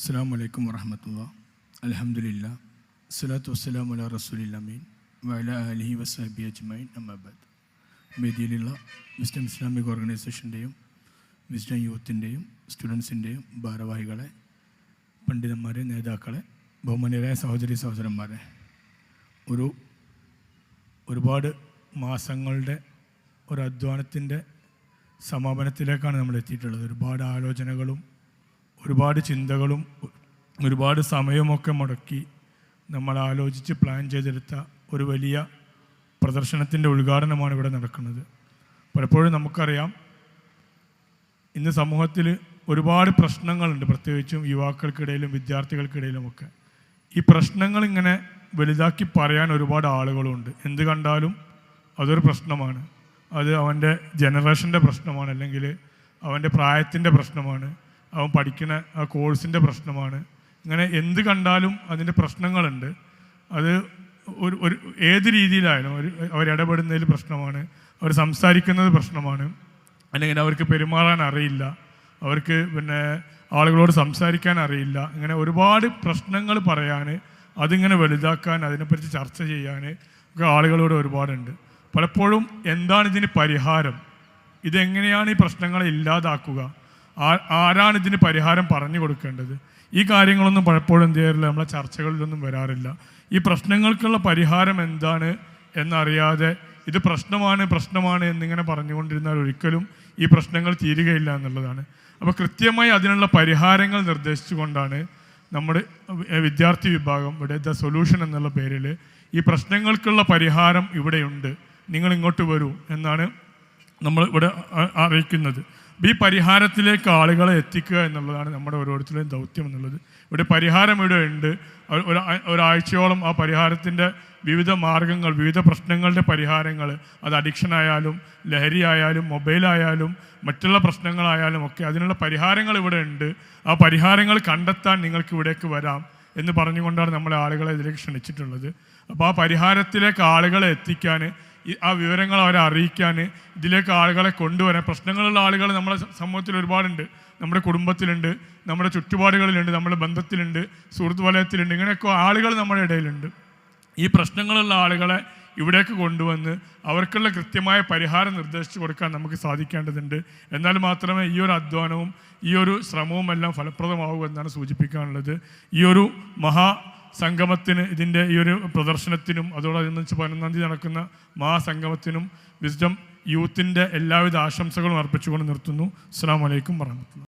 അസ്സാം വലൈക്കും വറഹമത്തുള്ള അലഹമുല്ല സ്വലാത്തു വസ്സലാം അല റസൂലില്ലമീൻ വല അലഹി വസാബി അജ്മൈൻ അമ്മാബാദ് വേദിയിലുള്ള വിസ്ഡം ഇസ്ലാമിക് ഓർഗനൈസേഷന്റെയും വിസ്ഡം യൂത്തിന്റെയും സ്റ്റുഡൻസിന്റെയും ഭാരവാഹികളെ പണ്ഡിതന്മാരെ നേതാക്കളെ ബഹുമാന്യരായ സഹോദരി സഹോദരന്മാരെ ഒരു ഒരുപാട് മാസങ്ങളുടെ ഒരു അധ്വാനത്തിന്റെ സമാപനത്തിലേക്കാണ് നമ്മൾ എത്തിയിട്ടുള്ളത് ഒരുപാട് ആലോചനകളും ഒരുപാട് ചിന്തകളും ഒരുപാട് സമയമൊക്കെ മുടക്കി നമ്മൾ ആലോചിച്ച് പ്ലാൻ ചെയ്തെടുത്ത ഒരു വലിയ പ്രദർശനത്തിന്റെ ഉദ്ഘാടനമാണ് ഇവിടെ നടക്കുന്നത്. പലപ്പോഴും നമുക്കറിയാം ഇന്ന് സമൂഹത്തിൽ ഒരുപാട് പ്രശ്നങ്ങളുണ്ട്. പ്രത്യേകിച്ചും യുവാക്കൾക്കിടയിലും വിദ്യാർത്ഥികൾക്കിടയിലുമൊക്കെ ഈ പ്രശ്നങ്ങൾ ഇങ്ങനെ വലുതാക്കി പറയാൻ ഒരുപാട് ആളുകളുണ്ട്. എന്ത് കണ്ടാലും അതൊരു പ്രശ്നമാണ്. അത് അവന്റെ ജനറേഷന്റെ പ്രശ്നമാണ്. അല്ലെങ്കിൽ അവന്റെ പ്രായത്തിന്റെ പ്രശ്നമാണ്. അവൻ പഠിക്കുന്ന ആ കോഴ്സിന്റെ പ്രശ്നമാണ്. ഇങ്ങനെ എന്ത് കണ്ടാലും അതിന്റെ പ്രശ്നങ്ങളുണ്ട്. അത് ഒരു ഒരു ഏത് രീതിയിലായാലും ഒരു അവരിടപെടുന്നതിൽ പ്രശ്നമാണ്. അവർ സംസാരിക്കുന്നത് പ്രശ്നമാണ്. അല്ലെങ്കിൽ അവർക്ക് പെരുമാറാൻ അറിയില്ല. അവർക്ക് പിന്നെ ആളുകളോട് സംസാരിക്കാൻ അറിയില്ല. ഇങ്ങനെ ഒരുപാട് പ്രശ്നങ്ങൾ പറയാൻ അതിങ്ങനെ വലുതാക്കാൻ അതിനെപ്പറ്റി ചർച്ച ചെയ്യാൻ ഒക്കെ ആളുകളോട് ഒരുപാടുണ്ട്. പലപ്പോഴും എന്താണ് ഇതിന് പരിഹാരം? ഇതെങ്ങനെയാണ് ഈ പ്രശ്നങ്ങളെ ഇല്ലാതാക്കുക? ആരാണ് ഇതിന് പരിഹാരം പറഞ്ഞു കൊടുക്കേണ്ടത്? ഈ കാര്യങ്ങളൊന്നും പലപ്പോഴും എന്ത് ചെയ്യാറില്ല നമ്മളെ ചർച്ചകളിലൊന്നും വരാറില്ല. ഈ പ്രശ്നങ്ങൾക്കുള്ള പരിഹാരം എന്താണ് എന്നറിയാതെ ഇത് പ്രശ്നമാണ് പ്രശ്നമാണ് എന്നിങ്ങനെ പറഞ്ഞുകൊണ്ടിരുന്നാൽ ഒരിക്കലും ഈ പ്രശ്നങ്ങൾ തീരുകയില്ല എന്നുള്ളതാണ്. അപ്പോൾ കൃത്യമായി അതിനുള്ള പരിഹാരങ്ങൾ നിർദ്ദേശിച്ചുകൊണ്ടാണ് നമ്മുടെ വിദ്യാർത്ഥി വിഭാഗം ഇവിടെ ദ സൊല്യൂഷൻ എന്നുള്ള പേരിൽ ഈ പ്രശ്നങ്ങൾക്കുള്ള പരിഹാരം ഇവിടെയുണ്ട്. നിങ്ങൾ ഇങ്ങോട്ട് വരൂ എന്നാണ് നമ്മൾ ഇവിടെ അറിയിക്കുന്നത്. ഈ പരിഹാരത്തിലേക്ക് ആളുകളെ എത്തിക്കുക എന്നുള്ളതാണ് നമ്മുടെ ഓരോരുത്തരുടെയും ദൗത്യം എന്നുള്ളത്. ഇവിടെ പരിഹാരം ഇവിടെ ഉണ്ട്. ഒരാഴ്ചയോളം ആ പരിഹാരത്തിന്റെ വിവിധ മാർഗങ്ങൾ വിവിധ പ്രശ്നങ്ങളുടെ പരിഹാരങ്ങൾ അത് അഡിക്ഷൻ ആയാലും ലഹരി ആയാലും മൊബൈലായാലും മറ്റുള്ള പ്രശ്നങ്ങളായാലും ഒക്കെ അതിനുള്ള പരിഹാരങ്ങൾ ഇവിടെ ഉണ്ട്. ആ പരിഹാരങ്ങൾ കണ്ടെത്താൻ നിങ്ങൾക്ക് ഇവിടേക്ക് വരാം എന്ന് പറഞ്ഞുകൊണ്ടാണ് നമ്മളെ ആളുകളെ ഇതിലേക്ക് ക്ഷണിച്ചിട്ടുള്ളത്. അപ്പോൾ ആ പരിഹാരത്തിലേക്ക് ആളുകളെ എത്തിക്കാൻ ആ വിവരങ്ങൾ അവരെ അറിയിക്കാൻ ഇതിലേക്ക് ആളുകളെ കൊണ്ടുവരാൻ പ്രശ്നങ്ങളുള്ള ആളുകൾ നമ്മുടെ സമൂഹത്തിൽ ഒരുപാടുണ്ട്. നമ്മുടെ കുടുംബത്തിലുണ്ട് നമ്മുടെ ചുറ്റുപാടുകളിലുണ്ട് നമ്മുടെ ബന്ധത്തിലുണ്ട് സുഹൃത്ത് വലയത്തിലുണ്ട് ഇങ്ങനെയൊക്കെ ആളുകൾ നമ്മുടെ ഇടയിലുണ്ട്. ഈ പ്രശ്നങ്ങളുള്ള ആളുകളെ ഇവിടേക്ക് കൊണ്ടുവന്ന് അവർക്കുള്ള കൃത്യമായ പരിഹാരം നിർദ്ദേശിച്ചു കൊടുക്കാൻ നമുക്ക് സാധിക്കേണ്ടതുണ്ട്. എന്നാൽ മാത്രമേ ഈ ഒരു അധ്വാനവും ഈ ഒരു ശ്രമവും എല്ലാം ഫലപ്രദമാകൂ എന്നാണ് സൂചിപ്പിക്കാനുള്ളത്. ഈ ഒരു മഹാ സംഗമത്തിന് ഇതിന്റെ ഈ ഒരു പ്രദർശനത്തിനും അതോടനുബന്ധിച്ച് പതിനൊന്നാം തീയതി നടക്കുന്ന മഹാസംഗമത്തിനും വിസ്ഡം യൂത്തിന്റെ എല്ലാവിധ ആശംസകളും അർപ്പിച്ചുകൊണ്ട് നിർത്തുന്നു. അസ്സാം വലൈക്കും വർഹമത്തുള്ള